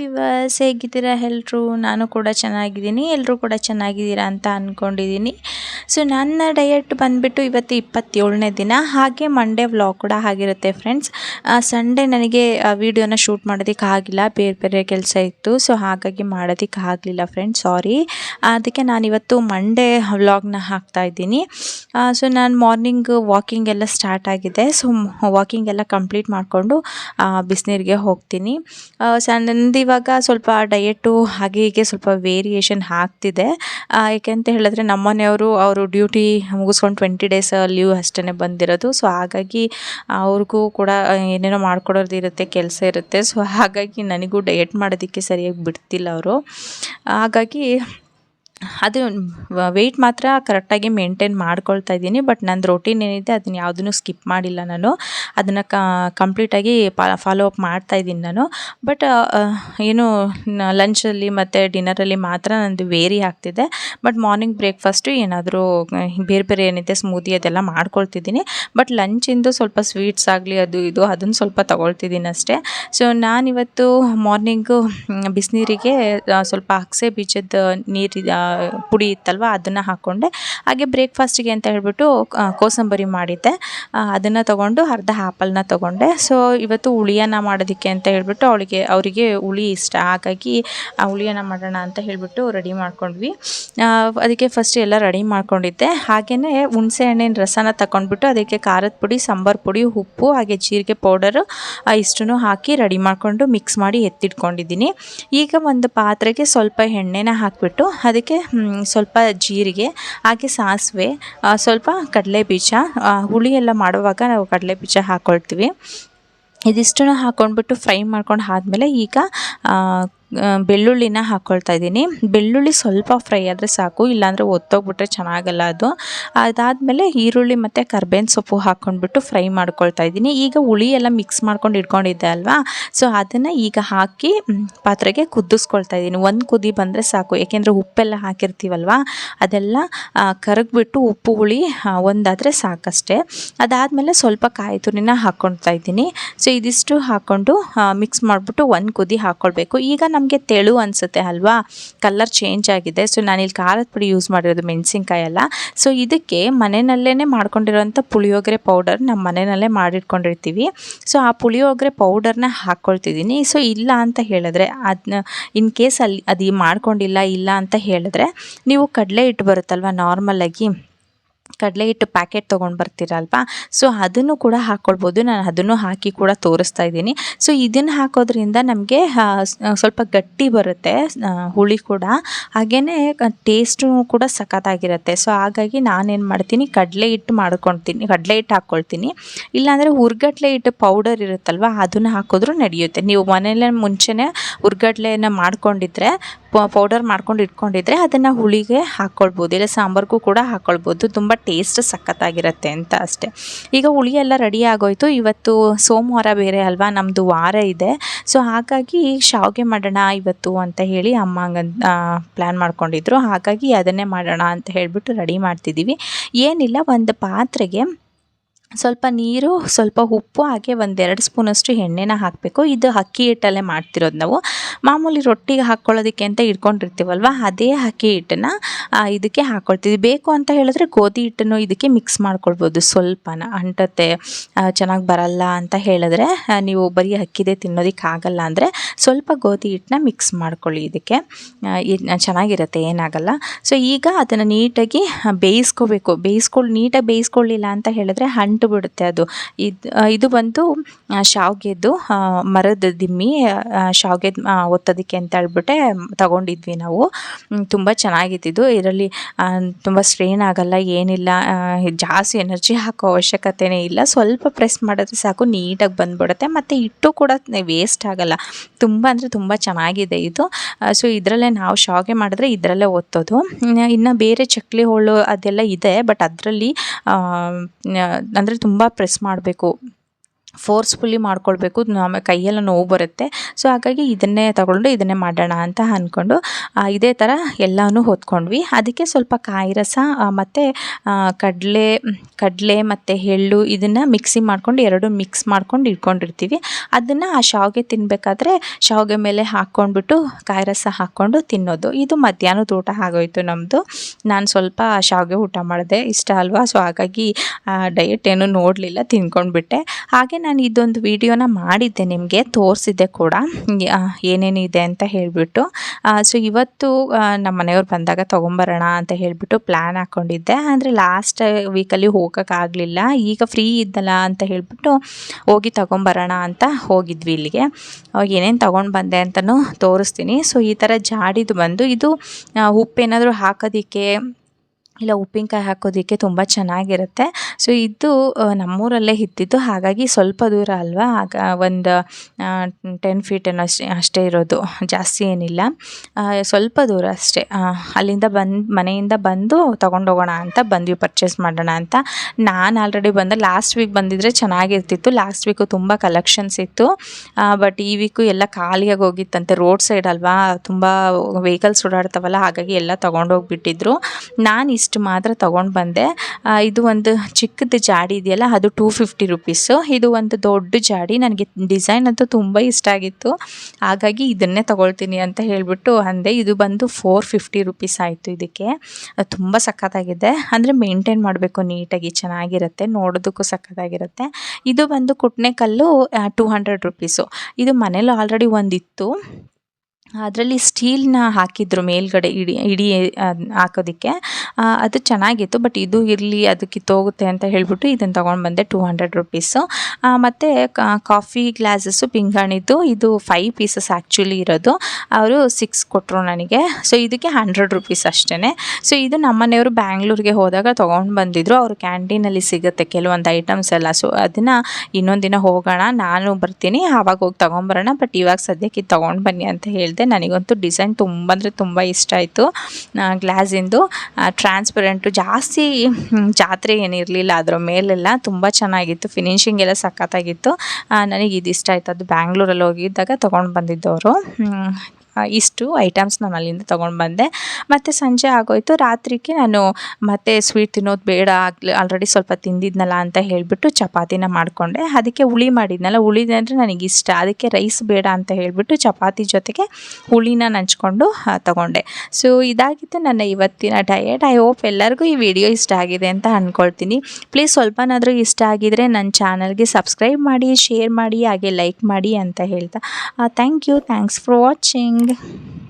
Viewers ಹೇಗಿದ್ದೀರಾ ಎಲ್ಲರೂ ನಾನು ಕೂಡ ಚೆನ್ನಾಗಿದ್ದೀನಿ ಎಲ್ಲರೂ ಕೂಡ ಚೆನ್ನಾಗಿದ್ದೀರಾ ಅಂತ ಅಂದ್ಕೊಂಡಿದ್ದೀನಿ ಸೊ ನನ್ನ ಡಯಟ್ ಬಂದುಬಿಟ್ಟು ಇವತ್ತು ಇಪ್ಪತ್ತೇಳನೇ ದಿನ. ಹಾಗೆ ಮಂಡೇ ವ್ಲಾಗ್ ಕೂಡ ಆಗಿರುತ್ತೆ ಫ್ರೆಂಡ್ಸ್ ಸಂಡೇ ನನಗೆ ವಿಡಿಯೋನ ಶೂಟ್ ಮಾಡೋದಕ್ಕೆ ಆಗಿಲ್ಲ. ಬೇರೆ ಬೇರೆ ಕೆಲಸ ಇತ್ತು. ಸೊ ಹಾಗಾಗಿ ಮಾಡೋದಕ್ಕೆ ಆಗಲಿಲ್ಲ ಫ್ರೆಂಡ್ಸ್ ಸಾರಿ ಅದಕ್ಕೆ ನಾನಿವತ್ತು ಮಂಡೇ ವ್ಲಾಗ್ನ ಹಾಕ್ತಾ ಇದ್ದೀನಿ. ಸೊ ನಾನು ಮಾರ್ನಿಂಗ್ ವಾಕಿಂಗ್ ಎಲ್ಲ ಸ್ಟಾರ್ಟ್ ಆಗಿದೆ. ಸೊ ವಾಕಿಂಗ್ ಎಲ್ಲ ಕಂಪ್ಲೀಟ್ ಮಾಡಿಕೊಂಡು ಬಿಸಿನೀರಿಗೆ ಹೋಗ್ತೀನಿ. ಸೊ ನಂದು ಸ್ವಲ್ಪ ಡಯಟು ಹಾಗೆ ಹೀಗೆ ಸ್ವಲ್ಪ ವೇರಿಯೇಷನ್ ಆಗ್ತಿದೆ. ಏಕೆಂತ ಹೇಳಿದ್ರೆ ನಮ್ಮನೆಯವರು ಅವರು ಡ್ಯೂಟಿ ಮುಗಿಸ್ಕೊಂಡು ಟ್ವೆಂಟಿ ಡೇಸ್ ಲೀವ್ ಅಷ್ಟೇ ಬಂದಿರೋದು. ಸೊ ಹಾಗಾಗಿ ಅವ್ರಿಗೂ ಕೂಡ ಏನೇನೋ ಮಾಡ್ಕೊಡೋದು ಇರುತ್ತೆ, ಕೆಲಸ ಇರುತ್ತೆ. ಸೊ ಹಾಗಾಗಿ ನನಗೂ ಡಯಟ್ ಮಾಡೋದಕ್ಕೆ ಸರಿಯಾಗಿ ಬಿಡ್ತಿಲ್ಲ ಅವರು. ಹಾಗಾಗಿ ಅದು ವೆಯ್ಟ್ ಮಾತ್ರ ಕರೆಕ್ಟಾಗಿ ಮೇಂಟೈನ್ ಮಾಡ್ಕೊಳ್ತಾ ಇದ್ದೀನಿ ಬಟ್ ನಂದು ರೊಟೀನ್ ಏನಿದೆ ಅದನ್ನ ಯಾವುದನ್ನು ಸ್ಕಿಪ್ ಮಾಡಿಲ್ಲ ನಾನು. ಅದನ್ನು ಕಂಪ್ಲೀಟಾಗಿ ಫಾಲೋ ಅಪ್ ಮಾಡ್ತಾ ಇದ್ದೀನಿ ನಾನು. ಬಟ್ ಏನು ಲಂಚಲ್ಲಿ ಮತ್ತು ಡಿನ್ನರಲ್ಲಿ ಮಾತ್ರ ನಂದು ವೇರಿ ಆಗ್ತಿದೆ. ಬಟ್ ಮಾರ್ನಿಂಗ್ ಬ್ರೇಕ್ಫಾಸ್ಟು ಏನಾದರೂ ಬೇರೆ ಬೇರೆ ಏನಿದೆ ಸ್ಮೂದಿ ಅದೆಲ್ಲ ಮಾಡ್ಕೊಳ್ತಿದ್ದೀನಿ. ಬಟ್ ಲಂಚಿಂದು ಸ್ವಲ್ಪ ಸ್ವೀಟ್ಸ್ ಆಗಲಿ, ಅದು ಇದು ಅದನ್ನು ಸ್ವಲ್ಪ ತೊಗೊಳ್ತಿದ್ದೀನಿ ಅಷ್ಟೇ. ಸೊ ನಾನಿವತ್ತು ಮಾರ್ನಿಂಗು ಬಿಸಿನೀರಿಗೆ ಸ್ವಲ್ಪ ಅಕ್ಸೆ ಬೀಜದ ನೀರು ಪುಡಿ ಇತ್ತಲ್ವ, ಅದನ್ನು ಹಾಕ್ಕೊಂಡೆ ಹಾಗೆ ಬ್ರೇಕ್ಫಾಸ್ಟಿಗೆ ಅಂತ ಹೇಳಿಬಿಟ್ಟು ಕೋಸಂಬರಿ ಮಾಡಿದ್ದೆ. ಅದನ್ನು ತೊಗೊಂಡು ಅರ್ಧ ಆ್ಯಪಲ್ನ ತೊಗೊಂಡೆ. ಸೊ ಇವತ್ತು ಹುಳಿಯನ್ನ ಮಾಡೋದಕ್ಕೆ ಅಂತ ಹೇಳಿಬಿಟ್ಟು ಅವಳಿಗೆ, ಅವರಿಗೆ ಹುಳಿ ಇಷ್ಟ. ಹಾಗಾಗಿ, ಆ, ಹುಳಿಯನ್ನು ಮಾಡೋಣ ಅಂತ ಹೇಳಿಬಿಟ್ಟು ರೆಡಿ ಮಾಡ್ಕೊಂಡ್ವಿ. ಅದಕ್ಕೆ ಫಸ್ಟ್ ಎಲ್ಲ ರೆಡಿ ಮಾಡ್ಕೊಂಡಿದ್ದೆ. ಹಾಗೆಯೇ ಹುಣಸೆ ಹಣ್ಣಿನ ರಸನ ತಗೊಂಡ್ಬಿಟ್ಟು ಅದಕ್ಕೆ ಖಾರದ ಪುಡಿ, ಸಾಂಬಾರು ಪುಡಿ, ಉಪ್ಪು, ಹಾಗೆ ಜೀರಿಗೆ ಪೌಡರು ಇಷ್ಟನ್ನು ಹಾಕಿ ರೆಡಿ ಮಾಡಿಕೊಂಡು ಮಿಕ್ಸ್ ಮಾಡಿ ಎತ್ತಿಟ್ಕೊಂಡಿದ್ದೀನಿ. ಈಗ ಒಂದು ಪಾತ್ರೆಗೆ ಸ್ವಲ್ಪ ಎಣ್ಣೆನ ಹಾಕಿಬಿಟ್ಟು, ಅದಕ್ಕೆ ಸ್ವಲ್ಪ ಜೀರಿಗೆ, ಹಾಗೆ ಸಾಸಿವೆ ಸ್ವಲ್ಪ ಕಡಲೆ ಬೀಜ ಹುಳಿ ಎಲ್ಲ ಮಾಡುವಾಗ ನಾವು ಕಡಲೆ ಬೀಜ ಹಾಕ್ಕೊಳ್ತೀವಿ ಇದಿಷ್ಟನ್ನು ಹಾಕ್ಕೊಂಡ್ಬಿಟ್ಟು ಫ್ರೈ ಮಾಡ್ಕೊಂಡು ಆದಮೇಲೆ ಈಗ ಬೆಳ್ಳುಳ್ಳಿನ ಹಾಕ್ಕೊಳ್ತಾ ಇದ್ದೀನಿ. ಬೆಳ್ಳುಳ್ಳಿ ಸ್ವಲ್ಪ ಫ್ರೈ ಆದರೆ ಸಾಕು, ಇಲ್ಲಾಂದರೆ ಒತ್ತೋಗ್ಬಿಟ್ರೆ ಚೆನ್ನಾಗಲ್ಲ ಅದು. ಅದಾದಮೇಲೆ ಈರುಳ್ಳಿ ಮತ್ತು ಕರ್ಬೇವಿನ ಸೊಪ್ಪು ಹಾಕ್ಕೊಂಡ್ಬಿಟ್ಟು ಫ್ರೈ ಮಾಡ್ಕೊಳ್ತಾ ಇದ್ದೀನಿ. ಈಗ ಹುಳಿ ಎಲ್ಲ ಮಿಕ್ಸ್ ಮಾಡ್ಕೊಂಡು ಇಟ್ಕೊಂಡಿದ್ದೆ ಅಲ್ವಾ? ಸೊ ಅದನ್ನು ಈಗ ಹಾಕಿ ಪಾತ್ರೆಗೆ ಕುದಿಸ್ಕೊಳ್ತಾ ಇದ್ದೀನಿ. ಒಂದು ಕುದಿ ಬಂದರೆ ಸಾಕು. ಏಕೆಂದರೆ ಉಪ್ಪೆಲ್ಲ ಹಾಕಿರ್ತೀವಲ್ವ? ಅದೆಲ್ಲ ಕರಗಿಬಿಟ್ಟು ಉಪ್ಪು, ಹುಳಿ ಒಂದಾದರೆ ಸಾಕಷ್ಟೇ. ಅದಾದಮೇಲೆ ಸ್ವಲ್ಪ ಕಾಯಿ ತುರಿನ ಹಾಕ್ಕೊಳ್ತಾ ಇದ್ದೀನಿ. ಸೊ ಇದಿಷ್ಟು ಹಾಕ್ಕೊಂಡು ಮಿಕ್ಸ್ ಮಾಡಿಬಿಟ್ಟು ಒಂದು ಕುದಿ ಹಾಕ್ಕೊಳ್ಬೇಕು ಈಗ ನಮಗೆ ತೆಳು ಅನಿಸುತ್ತೆ ಅಲ್ವಾ? ಕಲರ್ ಚೇಂಜ್ ಆಗಿದೆ. ಸೊ ನಾನಿಲ್ಲಿ ಖಾರದ ಪುಡಿ ಯೂಸ್ ಮಾಡಿರೋದು ಮೆಣಸಿನ್ಕಾಯಿ ಅಲ್ಲ. ಸೊ ಇದಕ್ಕೆ ಮನೆಯಲ್ಲೇ ಮಾಡ್ಕೊಂಡಿರೋಂಥ ಪುಳಿಯೋಗರೆ ಪೌಡರ್ ನಮ್ಮ ಮನೆಯಲ್ಲೇ ಮಾಡಿಟ್ಕೊಂಡಿರ್ತೀವಿ. ಸೊ ಆ ಪುಳಿಯೋಗರೆ ಪೌಡರ್ನ ಹಾಕ್ಕೊಳ್ತಿದ್ದೀನಿ ಸೊ ಇಲ್ಲ ಅಂತ ಹೇಳಿದ್ರೆ ಅದನ್ನ ಇನ್ ಕೇಸ್ ಅಲ್ಲಿ ಅದು ಮಾಡ್ಕೊಂಡಿಲ್ಲ, ಇಲ್ಲ ಅಂತ ಹೇಳಿದ್ರೆ ನೀವು ಕಡಲೆ ಹಿಟ್ಟು ಬರುತ್ತಲ್ವ ನಾರ್ಮಲಾಗಿ ಕಡಲೆ ಹಿಟ್ಟು ಪ್ಯಾಕೆಟ್ ತೊಗೊಂಡು ಬರ್ತೀರಲ್ವ? ಸೊ ಅದನ್ನು ಕೂಡ ಹಾಕ್ಕೊಳ್ಬೋದು ನಾನು ಅದನ್ನು ಹಾಕಿ ಕೂಡ ತೋರಿಸ್ತಾ ಇದ್ದೀನಿ. ಸೊ ಇದನ್ನು ಹಾಕೋದ್ರಿಂದ ನಮಗೆ ಸ್ವಲ್ಪ ಗಟ್ಟಿ ಬರುತ್ತೆ ಹುಳಿ ಕೂಡ. ಹಾಗೆಯೇ ಟೇಸ್ಟು ಕೂಡ ಸಖತ್ತಾಗಿರುತ್ತೆ. ಸೊ ಹಾಗಾಗಿ ನಾನೇನು ಮಾಡ್ತೀನಿ, ಕಡಲೆ ಹಿಟ್ಟು ಮಾಡ್ಕೊಳ್ತೀನಿ, ಕಡಲೆ ಹಿಟ್ಟು ಹಾಕ್ಕೊಳ್ತೀನಿ ಇಲ್ಲಾಂದರೆ ಹುರ್ಗಡ್ಲೆ ಹಿಟ್ಟು ಪೌಡರ್ ಇರುತ್ತಲ್ವ, ಅದನ್ನು ಹಾಕಿದ್ರೂ ನಡೆಯುತ್ತೆ. ನೀವು ಮನೆಯಲ್ಲೇ ಮುಂಚೆನೇ ಹುರ್ಗಡ್ಲೆಯನ್ನು ಮಾಡ್ಕೊಂಡಿದ್ರೆ ಪೌಡರ್ ಮಾಡ್ಕೊಂಡು ಇಟ್ಕೊಂಡಿದ್ರೆ ಅದನ್ನು ಹುಳಿಗೆ ಹಾಕ್ಕೊಳ್ಬೋದು ಇಲ್ಲ ಸಾಂಬಾರ್ಗೂ ಕೂಡ ಹಾಕ್ಕೊಳ್ಬೋದು ತುಂಬ ಟೇಸ್ಟ್ ಸಖತ್ತಾಗಿರುತ್ತೆ ಅಂತ ಅಷ್ಟೆ. ಈಗ ಹುಳಿ ಎಲ್ಲ ರೆಡಿ ಆಗೋಯ್ತು. ಇವತ್ತು ಸೋಮವಾರ ಬೇರೆ ಅಲ್ವಾ? ನಮ್ಮದು ವಾರ ಇದೆ. ಸೊ ಹಾಗಾಗಿ ಶಾವಿಗೆ ಮಾಡೋಣ ಇವತ್ತು ಅಂತ ಹೇಳಿ ಅಮ್ಮ ಪ್ಲ್ಯಾನ್ ಮಾಡ್ಕೊಂಡಿದ್ರು. ಹಾಗಾಗಿ ಅದನ್ನೇ ಮಾಡೋಣ ಅಂತ ಹೇಳಿಬಿಟ್ಟು ರೆಡಿ ಮಾಡ್ತಿದ್ದೀವಿ. ಏನಿಲ್ಲ, ಒಂದು ಪಾತ್ರೆಗೆ ಸ್ವಲ್ಪ ನೀರು, ಸ್ವಲ್ಪ ಉಪ್ಪು, ಹಾಗೆ ಒಂದೆರಡು ಸ್ಪೂನಷ್ಟು ಎಣ್ಣೆನ ಹಾಕಬೇಕು. ಇದು ಅಕ್ಕಿ ಹಿಟ್ಟಲ್ಲೇ ಮಾಡ್ತಿರೋದು ನಾವು. ಮಾಮೂಲಿ ರೊಟ್ಟಿಗೆ ಹಾಕ್ಕೊಳ್ಳೋದಕ್ಕೆ ಅಂತ ಇಟ್ಕೊಂಡಿರ್ತೀವಲ್ವ ಅದೇ ಅಕ್ಕಿ ಹಿಟ್ಟನ್ನು ಇದಕ್ಕೆ ಹಾಕ್ಕೊಳ್ತೀವಿ. ಬೇಕು ಅಂತ ಹೇಳಿದ್ರೆ ಗೋಧಿ ಹಿಟ್ಟನ್ನು ಇದಕ್ಕೆ ಮಿಕ್ಸ್ ಮಾಡ್ಕೊಳ್ಬೋದು ಸ್ವಲ್ಪನ. ಅಂಟತ್ತೆ ಚೆನ್ನಾಗಿ ಬರಲ್ಲ ಅಂತ ಹೇಳಿದ್ರೆ ನೀವು ಬರೀ ಅಕ್ಕಿದೆ ತಿನ್ನೋದಕ್ಕೆ ಆಗಲ್ಲ ಅಂದರೆ ಸ್ವಲ್ಪ ಗೋಧಿ ಹಿಟ್ಟನ್ನ ಮಿಕ್ಸ್ ಮಾಡ್ಕೊಳ್ಳಿ ಇದಕ್ಕೆ. ಚೆನ್ನಾಗಿರುತ್ತೆ, ಏನಾಗಲ್ಲ. ಸೊ ಈಗ ಅದನ್ನು ನೀಟಾಗಿ ಬೇಯಿಸ್ಕೋಬೇಕು. ಬೇಯಿಸ್ಕೊಳ್ಳಿ ನೀಟಾಗಿ ಬೇಯಿಸ್ಕೊಳ್ಳಿಲ್ಲ ಅಂತ ಹೇಳಿದ್ರೆ ಹಣ್ಣು ಅಂಟು ಬಿಡುತ್ತೆ ಅದು. ಇದು ಇದು ಬಂದು ಶಾವಿಗೆದು ಮರದ ದಿಮ್ಮಿ ಶಾವಿಗೆ ಒತ್ತೋದಕ್ಕೆ ಅಂತ ಹೇಳ್ಬಿಟ್ಟೆ ತಗೊಂಡಿದ್ವಿ ನಾವು. ತುಂಬ ಚೆನ್ನಾಗಿತ್ತಿದ್ದು ಇದರಲ್ಲಿ ತುಂಬ ಸ್ಟ್ರೈನ್ ಆಗಲ್ಲ, ಏನಿಲ್ಲ ಜಾಸ್ತಿ ಎನರ್ಜಿ ಹಾಕೋ ಅವಶ್ಯಕತೆಯೇ ಇಲ್ಲ. ಸ್ವಲ್ಪ ಪ್ರೆಸ್ ಮಾಡಿದ್ರೆ ಸಾಕು, ನೀಟಾಗಿ ಬಂದ್ಬಿಡುತ್ತೆ. ಮತ್ತು ಹಿಟ್ಟು ಕೂಡ ವೇಸ್ಟ್ ಆಗಲ್ಲ. ತುಂಬ ಅಂದರೆ ತುಂಬ ಚೆನ್ನಾಗಿದೆ ಇದು. ಸೊ ಇದರಲ್ಲೇ ನಾವು ಶಾವಿಗೆ ಮಾಡಿದ್ರೆ ಇದರಲ್ಲೇ ಒತ್ತೋದು. ಇನ್ನು ಬೇರೆ ಚಕ್ಲಿ ಹೋಳು ಅದೆಲ್ಲ ಇದೆ ಬಟ್ ಅದರಲ್ಲಿ ಅಂದರೆ ತುಂಬ ಪ್ರೆಸ್ ಮಾಡಬೇಕು. ಫೋರ್ಸ್ಫುಲ್ಲಿ ಮಾಡ್ಕೊಳ್ಬೇಕು. ಆಮೇಲೆ ಕೈಯೆಲ್ಲ ನೋವು ಬರುತ್ತೆ. ಸೊ ಹಾಗಾಗಿ ಇದನ್ನೇ ತಗೊಂಡು ಇದನ್ನೇ ಮಾಡೋಣ ಅಂತ ಅಂದ್ಕೊಂಡು ಇದೇ ಥರ ಎಲ್ಲನೂ ಹೊತ್ಕೊಂಡ್ವಿ. ಅದಕ್ಕೆ ಸ್ವಲ್ಪ ಕಾಯಿ ರಸ ಮತ್ತು ಕಡಲೆ ಕಡಲೆ ಮತ್ತು ಎಳ್ಳು ಇದನ್ನು ಮಿಕ್ಸಿ ಮಾಡ್ಕೊಂಡು, ಎರಡು ಮಿಕ್ಸ್ ಮಾಡ್ಕೊಂಡು ಇಟ್ಕೊಂಡಿರ್ತೀವಿ. ಅದನ್ನು ಆ ಶಾವಿಗೆ ತಿನ್ನಬೇಕಾದ್ರೆ ಶಾವಿಗೆ ಮೇಲೆ ಹಾಕ್ಕೊಂಡ್ಬಿಟ್ಟು ಕಾಯಿ ರಸ ಹಾಕ್ಕೊಂಡು ತಿನ್ನೋದು. ಇದು ಮಧ್ಯಾಹ್ನದ ಊಟ ಆಗೋಯ್ತು ನಮ್ಮದು ನಾನು ಸ್ವಲ್ಪ ಶಾವಿಗೆ ಊಟ ಮಾಡಿದೆ. ಇಷ್ಟ ಅಲ್ವಾ? ಸೊ ಹಾಗಾಗಿ ಡಯಟ್ ಏನು ನೋಡಲಿಲ್ಲ, ತಿನ್ಕೊಂಡ್ಬಿಟ್ಟೆ. ಹಾಗೆ ನಾನು ಇದೊಂದು ವಿಡಿಯೋನ ಮಾಡಿದ್ದೆ, ನಿಮಗೆ ತೋರಿಸಿದ್ದೆ ಕೂಡ. ಏನೇನು ಏನೇನಿದೆ ಅಂತ ಹೇಳಿಬಿಟ್ಟು. ಸೊ ಇವತ್ತು ನಮ್ಮ ಮನೆಯವ್ರು ಬಂದಾಗ ತೊಗೊಂಬರೋಣ ಅಂತ ಹೇಳಿಬಿಟ್ಟು ಪ್ಲ್ಯಾನ್ ಹಾಕ್ಕೊಂಡಿದ್ದೆ ಅಂದರೆ ಲಾಸ್ಟ್ ವೀಕಲ್ಲಿ ಹೋಗೋಕ್ಕಾಗಲಿಲ್ಲ ಈಗ ಫ್ರೀ ಇದ್ದಲ್ಲ ಅಂತ ಹೇಳಿಬಿಟ್ಟು ಹೋಗಿ ತೊಗೊಂಬರೋಣ ಅಂತ ಹೋಗಿದ್ವಿ ಇಲ್ಲಿಗೆ. ಏನೇನು ತೊಗೊಂಡು ಬಂದೆ ಅಂತಲೂ ತೋರಿಸ್ತೀನಿ. ಸೊ ಈ ಥರ ಜಾಡಿದು ಬಂದು ಇದು ಉಪ್ಪು ಉಪ್ಪೇನಾದರೂ ಹಾಕೋದಕ್ಕೆ ಇಲ್ಲ ಉಪ್ಪಿನಕಾಯಿ ಹಾಕೋದಕ್ಕೆ ತುಂಬ ಚೆನ್ನಾಗಿರುತ್ತೆ. ಸೊ ಇದು ನಮ್ಮೂರಲ್ಲೇ ಇದ್ದಿದ್ದು, ಹಾಗಾಗಿ ಸ್ವಲ್ಪ ದೂರ ಅಲ್ವಾ? ಆಗ ಒಂದು ಟೆನ್ ಫೀಟ್ ಏನೋ ಅಷ್ಟೇ ಅಷ್ಟೇ ಇರೋದು. ಜಾಸ್ತಿ ಏನಿಲ್ಲ. ಸ್ವಲ್ಪ ದೂರ ಅಷ್ಟೇ. ಅಲ್ಲಿಂದ ಬಂದು, ಮನೆಯಿಂದ ಬಂದು ತೊಗೊಂಡೋಗೋಣ ಅಂತ, ಬಂದ್ವಿ ಪರ್ಚೇಸ್ ಮಾಡೋಣ ಅಂತ. ನಾನು ಆಲ್ರೆಡಿ ಬಂದ ಲಾಸ್ಟ್ ವೀಕ್ ಬಂದಿದ್ರೆ ಚೆನ್ನಾಗಿರ್ತಿತ್ತು. ಲಾಸ್ಟ್ ವೀಕು ತುಂಬ ಕಲೆಕ್ಷನ್ಸ್ ಇತ್ತು. ಬಟ್ ಈ ವೀಕು ಎಲ್ಲ ಖಾಲಿಯಾಗಿ ಹೋಗಿತ್ತಂತೆ. ರೋಡ್ ಸೈಡ್ ಅಲ್ವಾ? ತುಂಬ ವೆಹಿಕಲ್ಸ್ ಓಡಾಡ್ತಾವಲ್ಲ, ಹಾಗಾಗಿ ಎಲ್ಲ ತೊಗೊಂಡೋಗ್ಬಿಟ್ಟಿದ್ರು. ನಾನು ಇಷ್ಟು ಮಾತ್ರ ತೊಗೊಂಡು ಬಂದೆ. ಇದು ಒಂದು ಚಿಕ್ಕದು ಜಾಡಿ ಇದೆಯಲ್ಲ, ಅದು ಟೂ ಫಿಫ್ಟಿ ರುಪೀಸು ಇದು ಒಂದು ದೊಡ್ಡ ಜಾಡಿ, ನನಗೆ ಡಿಸೈನ್ ಅಂತೂ ತುಂಬ ಇಷ್ಟ ಆಗಿತ್ತು. ಹಾಗಾಗಿ ಇದನ್ನೇ ತೊಗೊಳ್ತೀನಿ ಅಂತ ಹೇಳಿಬಿಟ್ಟು ಅಂದೆ. ಇದು ಬಂದು ಫೋರ್ ಫಿಫ್ಟಿ ರುಪೀಸ್ ಆಯಿತು ಇದಕ್ಕೆ. ತುಂಬ ಸಖತ್ತಾಗಿದೆ. ಅಂದರೆ ಮೇಂಟೈನ್ ಮಾಡಬೇಕು ನೀಟಾಗಿ, ಚೆನ್ನಾಗಿರುತ್ತೆ, ನೋಡೋದಕ್ಕೂ ಸಖತ್ತಾಗಿರುತ್ತೆ. ಇದು ಬಂದು ಕುಟ್ನೆಕಲ್ಲು ಟೂ ಹಂಡ್ರೆಡ್ ರುಪೀಸು ಇದು ಮನೇಲಿ ಆಲ್ರೆಡಿ ಒಂದಿತ್ತು. ಅದರಲ್ಲಿ ಸ್ಟೀಲ್ನ ಹಾಕಿದ್ರು ಮೇಲ್ಗಡೆ ಇಡಿ ಇಡಿ ಹಾಕೋದಕ್ಕೆ. ಅದು ಚೆನ್ನಾಗಿತ್ತು, ಬಟ್ ಇದು ಇರಲಿ ಅದು ಕಿತ್ತೋಗುತ್ತೆ ಅಂತ ಹೇಳಿಬಿಟ್ಟು ಇದನ್ನು ತೊಗೊಂಡು ಬಂದೆ ಟೂ ಹಂಡ್ರೆಡ್ ರುಪೀಸು ಮತ್ತು ಕಾಫಿ ಗ್ಲಾಸಸ್ಸು ಪಿಂಗಾಣಿದ್ದು ಇದು ಫೈವ್ ಪೀಸಸ್ ಆ್ಯಕ್ಚುಲಿ ಇರೋದು. ಅವರು ಸಿಕ್ಸ್ ಕೊಟ್ಟರು ನನಗೆ. ಸೊ ಇದಕ್ಕೆ ಹಂಡ್ರೆಡ್ ರುಪೀಸ್ ಅಷ್ಟೇ ಸೊ ಇದು ನಮ್ಮನೆಯವರು ಬ್ಯಾಂಗ್ಳೂರಿಗೆ ಹೋದಾಗ ತೊಗೊಂಡು ಬಂದಿದ್ರು. ಅವರು ಕ್ಯಾಂಟೀನಲ್ಲಿ ಸಿಗುತ್ತೆ ಕೆಲವೊಂದು ಐಟಮ್ಸ್ ಎಲ್ಲ. ಸೊ ಅದನ್ನು ಇನ್ನೊಂದು ದಿನ ಹೋಗೋಣ, ನಾನು ಬರ್ತೀನಿ, ಆವಾಗ ಹೋಗಿ ತೊಗೊಂಬರೋಣ, ಬಟ್ ಇವಾಗ ಸದ್ಯಕ್ಕೆ ಇದು ತೊಗೊಂಡು ಬನ್ನಿ ಅಂತ ಹೇಳಿದೆ. ನನಗಂತೂ ಡಿಸೈನ್ ತುಂಬ ಅಂದರೆ ತುಂಬ ಇಷ್ಟ ಆಯಿತು. ಗ್ಲಾಸಿಂದು ಟ್ರಾನ್ಸ್ಪರೆಂಟು ಜಾಸ್ತಿ ಜಾತ್ರೆ ಏನಿರಲಿಲ್ಲ ಅದರ ಮೇಲೆಲ್ಲ ತುಂಬ ಚೆನ್ನಾಗಿತ್ತು. ಫಿನಿಶಿಂಗ್ ಎಲ್ಲ ಸಖತ್ತಾಗಿತ್ತು. ನನಗೆ ಇದು ಇಷ್ಟ ಆಯಿತು. ಅದು ಬ್ಯಾಂಗ್ಳೂರಲ್ಲಿ ಹೋಗಿದ್ದಾಗ ತೊಗೊಂಡು ಬಂದಿದ್ದವರು. ಇಷ್ಟು ಐಟಮ್ಸ್ ನಾನು ಅಲ್ಲಿಂದ ತೊಗೊಂಡು ಬಂದೆ ಮತ್ತು ಸಂಜೆ ಆಗೋಯ್ತು. ರಾತ್ರಿಗೆ ನಾನು ಮತ್ತೆ ಸ್ವೀಟ್ ತಿನ್ನೋದು ಬೇಡ, ಆಗಲಿ ಆಲ್ರೆಡಿ ಸ್ವಲ್ಪ ತಿಂದಿದ್ನಲ್ಲ ಅಂತ ಹೇಳಿಬಿಟ್ಟು ಚಪಾತಿನ ಮಾಡಿಕೊಂಡೆ. ಅದಕ್ಕೆ ಹುಳಿ ಮಾಡಿದ್ನಲ್ಲ ಹುಳಿ ಅಂದರೆ ನನಗೆ ಇಷ್ಟ. ಅದಕ್ಕೆ ರೈಸ್ ಬೇಡ ಅಂತ ಹೇಳಿಬಿಟ್ಟು ಚಪಾತಿ ಜೊತೆಗೆ ಹುಳಿನ ನಂಚ್ಕೊಂಡು ತಗೊಂಡೆ. ಸೊ ಇದಾಗಿತ್ತು ನನ್ನ ಇವತ್ತಿನ ಡಯಟ್ ಐ ಹೋಪ್ ಎಲ್ಲರಿಗೂ ಈ ವಿಡಿಯೋ ಇಷ್ಟ ಆಗಿದೆ ಅಂತ ಅಂದ್ಕೊಳ್ತೀನಿ ಪ್ಲೀಸ್ ಸ್ವಲ್ಪನಾದರೂ ಇಷ್ಟ ಆಗಿದರೆ ನನ್ನ ಚಾನಲ್ಗೆ ಸಬ್ಸ್ಕ್ರೈಬ್ ಮಾಡಿ ಶೇರ್ ಮಾಡಿ, ಹಾಗೆ ಲೈಕ್ ಮಾಡಿ ಅಂತ ಹೇಳ್ತಾ thank you thanks for watching 个。